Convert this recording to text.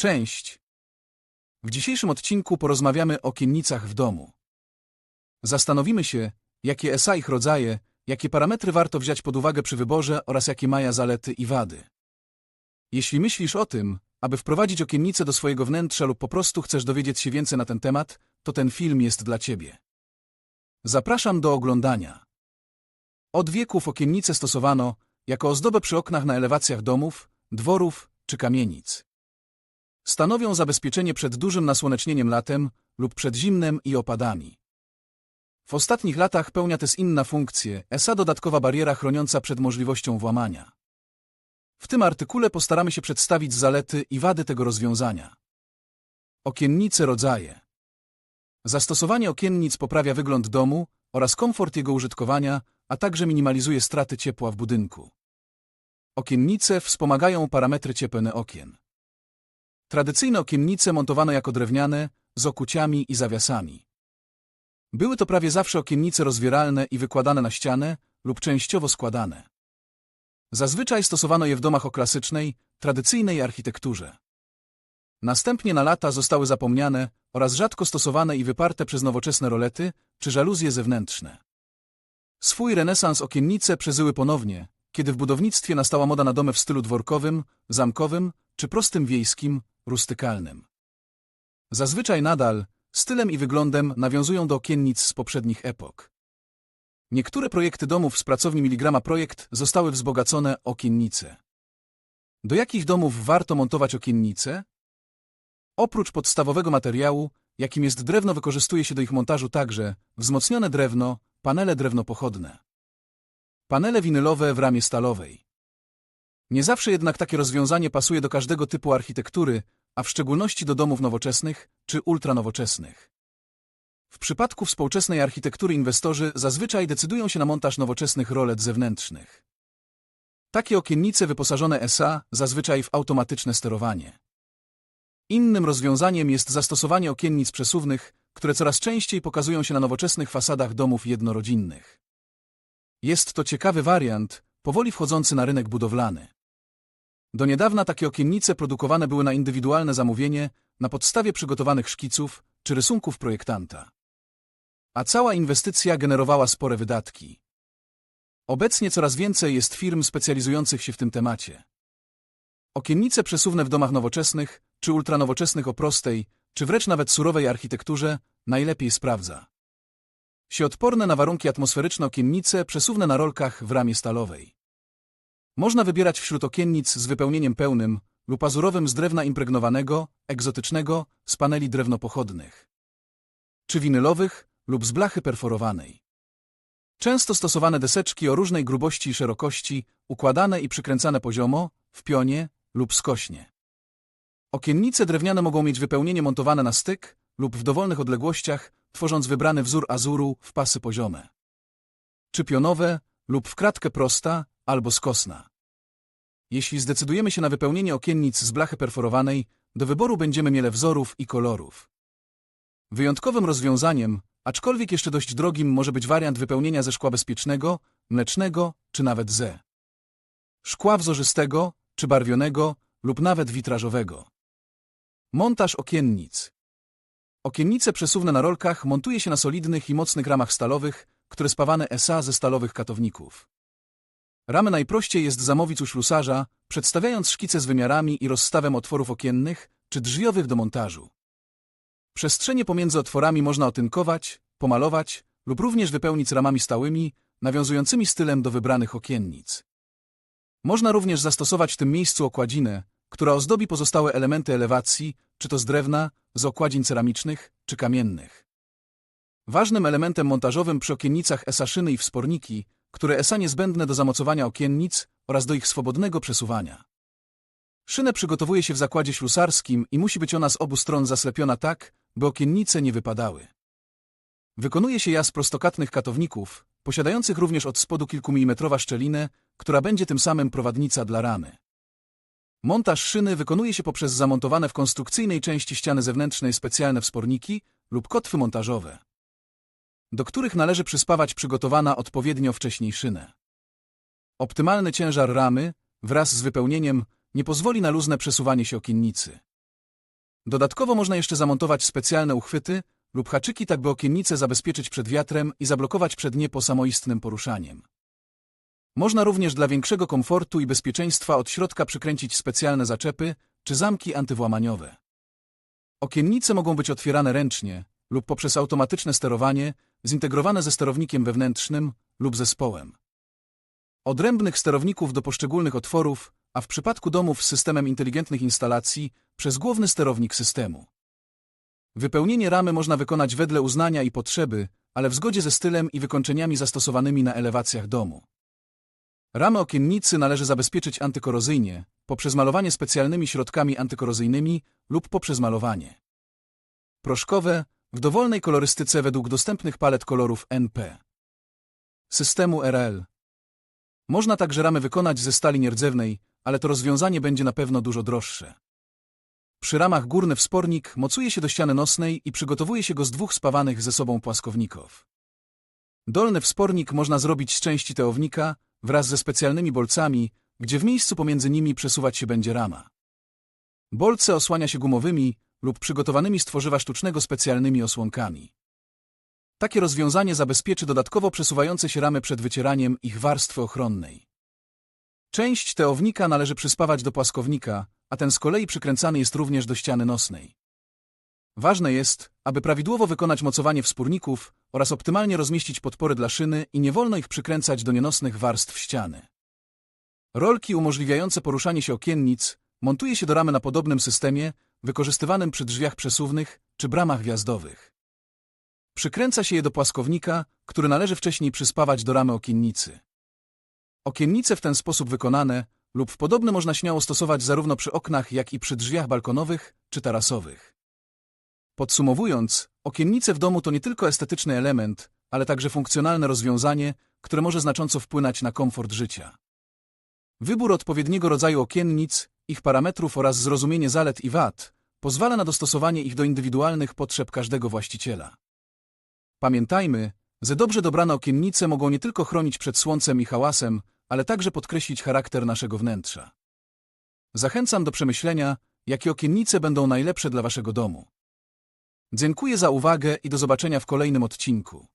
Cześć! W dzisiejszym odcinku porozmawiamy o okiennicach w domu. Zastanowimy się, jakie ESA ich rodzaje, jakie parametry warto wziąć pod uwagę przy wyborze oraz jakie mają zalety i wady. Jeśli myślisz o tym, aby wprowadzić okiennice do swojego wnętrza lub po prostu chcesz dowiedzieć się więcej na ten temat, to ten film jest dla Ciebie. Zapraszam do oglądania. Od wieków okiennice stosowano jako ozdobę przy oknach na elewacjach domów, dworów czy kamienic. Stanowią zabezpieczenie przed dużym nasłonecznieniem latem lub przed zimnem i opadami. W ostatnich latach pełnia też inna funkcję, ESA dodatkowa bariera chroniąca przed możliwością włamania. W tym artykule postaramy się przedstawić zalety i wady tego rozwiązania. Okiennice rodzaje. Zastosowanie okiennic poprawia wygląd domu oraz komfort jego użytkowania, a także minimalizuje straty ciepła w budynku. Okiennice wspomagają parametry cieplne okien. Tradycyjne okiennice montowano jako drewniane, z okuciami i zawiasami. Były to prawie zawsze okiennice rozwieralne i wykładane na ścianę lub częściowo składane. Zazwyczaj stosowano je w domach o klasycznej, tradycyjnej architekturze. Następnie na lata zostały zapomniane oraz rzadko stosowane i wyparte przez nowoczesne rolety czy żaluzje zewnętrzne. Swój renesans okiennice przeżyły ponownie, kiedy w budownictwie nastała moda na domy w stylu dworkowym, zamkowym czy prostym wiejskim, rustykalnym. Zazwyczaj nadal, stylem i wyglądem nawiązują do okiennic z poprzednich epok. Niektóre projekty domów z pracowni Miligrama Projekt zostały wzbogacone o okiennice. Do jakich domów warto montować okiennice? Oprócz podstawowego materiału, jakim jest drewno wykorzystuje się do ich montażu także wzmocnione drewno, panele drewnopochodne. Panele winylowe w ramie stalowej. Nie zawsze jednak takie rozwiązanie pasuje do każdego typu architektury, a w szczególności do domów nowoczesnych czy ultranowoczesnych. W przypadku współczesnej architektury inwestorzy zazwyczaj decydują się na montaż nowoczesnych rolet zewnętrznych. Takie okiennice wyposażone SA zazwyczaj w automatyczne sterowanie. Innym rozwiązaniem jest zastosowanie okiennic przesuwnych, które coraz częściej pokazują się na nowoczesnych fasadach domów jednorodzinnych. Jest to ciekawy wariant, powoli wchodzący na rynek budowlany. Do niedawna takie okiennice produkowane były na indywidualne zamówienie, na podstawie przygotowanych szkiców czy rysunków projektanta. A cała inwestycja generowała spore wydatki. Obecnie coraz więcej jest firm specjalizujących się w tym temacie. Okiennice przesuwne w domach nowoczesnych, czy ultranowoczesnych o prostej, czy wręcz nawet surowej architekturze, najlepiej sprawdza. Siodporne na warunki atmosferyczne okiennice przesuwne na rolkach w ramie stalowej. Można wybierać wśród okiennic z wypełnieniem pełnym lub azurowym z drewna impregnowanego, egzotycznego, z paneli drewnopochodnych. Czy winylowych lub z blachy perforowanej. Często stosowane deseczki o różnej grubości i szerokości, układane i przykręcane poziomo, w pionie lub skośnie. Okiennice drewniane mogą mieć wypełnienie montowane na styk lub w dowolnych odległościach, tworząc wybrany wzór azuru w pasy poziome. Czy pionowe lub w kratkę prosta albo skosna. Jeśli zdecydujemy się na wypełnienie okiennic z blachy perforowanej, do wyboru będziemy mieli wzorów i kolorów. Wyjątkowym rozwiązaniem, aczkolwiek jeszcze dość drogim, może być wariant wypełnienia ze szkła bezpiecznego, mlecznego czy nawet ze szkła wzorzystego czy barwionego lub nawet witrażowego. Montaż okiennic. Okiennice przesuwne na rolkach montuje się na solidnych i mocnych ramach stalowych, które spawane SA ze stalowych katowników. Ramę najprościej jest zamówić u ślusarza, przedstawiając szkice z wymiarami i rozstawem otworów okiennych czy drzwiowych do montażu. Przestrzenie pomiędzy otworami można otynkować, pomalować lub również wypełnić ramami stałymi, nawiązującymi stylem do wybranych okiennic. Można również zastosować w tym miejscu okładzinę, która ozdobi pozostałe elementy elewacji, czy to z drewna, z okładzin ceramicznych, czy kamiennych. Ważnym elementem montażowym przy okiennicach ESA szyny i wsporniki, które ESA niezbędne do zamocowania okiennic oraz do ich swobodnego przesuwania. Szynę przygotowuje się w zakładzie ślusarskim i musi być ona z obu stron zaslepiona tak, by okiennice nie wypadały. Wykonuje się ja z prostokatnych katowników, posiadających również od spodu kilkumilimetrowa szczelinę, która będzie tym samym prowadnica dla ramy. Montaż szyny wykonuje się poprzez zamontowane w konstrukcyjnej części ściany zewnętrznej specjalne wsporniki lub kotwy montażowe, do których należy przyspawać przygotowana odpowiednio wcześniej szynę. Optymalny ciężar ramy, wraz z wypełnieniem, nie pozwoli na luźne przesuwanie się okiennicy. Dodatkowo można jeszcze zamontować specjalne uchwyty lub haczyki, tak by okiennice zabezpieczyć przed wiatrem i zablokować przed nie po samoistnym poruszaniem. Można również dla większego komfortu i bezpieczeństwa od środka przykręcić specjalne zaczepy czy zamki antywłamaniowe. Okiennice mogą być otwierane ręcznie lub poprzez automatyczne sterowanie zintegrowane ze sterownikiem wewnętrznym lub zespołem. Odrębnych sterowników do poszczególnych otworów, a w przypadku domów z systemem inteligentnych instalacji przez główny sterownik systemu. Wypełnienie ramy można wykonać wedle uznania i potrzeby, ale w zgodzie ze stylem i wykończeniami zastosowanymi na elewacjach domu. Ramę okiennicy należy zabezpieczyć antykorozyjnie, poprzez malowanie specjalnymi środkami antykorozyjnymi lub poprzez malowanie proszkowe w dowolnej kolorystyce według dostępnych palet kolorów NP. Systemu RL. Można także ramy wykonać ze stali nierdzewnej, ale to rozwiązanie będzie na pewno dużo droższe. Przy ramach górny wspornik mocuje się do ściany nosnej i przygotowuje się go z dwóch spawanych ze sobą płaskowników. Dolny wspornik można zrobić z części teownika wraz ze specjalnymi bolcami, gdzie w miejscu pomiędzy nimi przesuwać się będzie rama. Bolce osłania się gumowymi lub przygotowanymi z tworzywa sztucznego specjalnymi osłonkami. Takie rozwiązanie zabezpieczy dodatkowo przesuwające się ramy przed wycieraniem ich warstwy ochronnej. Część teownika należy przyspawać do płaskownika, a ten z kolei przykręcany jest również do ściany nosnej. Ważne jest, aby prawidłowo wykonać mocowanie wspórników oraz optymalnie rozmieścić podpory dla szyny i nie wolno ich przykręcać do nienosnych warstw ściany. Rolki umożliwiające poruszanie się okiennic montuje się do ramy na podobnym systemie, wykorzystywanym przy drzwiach przesuwnych czy bramach wjazdowych. Przykręca się je do płaskownika, który należy wcześniej przyspawać do ramy okiennicy. Okiennice w ten sposób wykonane lub podobny można śmiało stosować zarówno przy oknach, jak i przy drzwiach balkonowych czy tarasowych. Podsumowując, okiennice w domu to nie tylko estetyczny element, ale także funkcjonalne rozwiązanie, które może znacząco wpłynąć na komfort życia. Wybór odpowiedniego rodzaju okiennic, ich parametrów oraz zrozumienie zalet i wad pozwala na dostosowanie ich do indywidualnych potrzeb każdego właściciela. Pamiętajmy, że dobrze dobrane okiennice mogą nie tylko chronić przed słońcem i hałasem, ale także podkreślić charakter naszego wnętrza. Zachęcam do przemyślenia, jakie okiennice będą najlepsze dla waszego domu. Dziękuję za uwagę i do zobaczenia w kolejnym odcinku.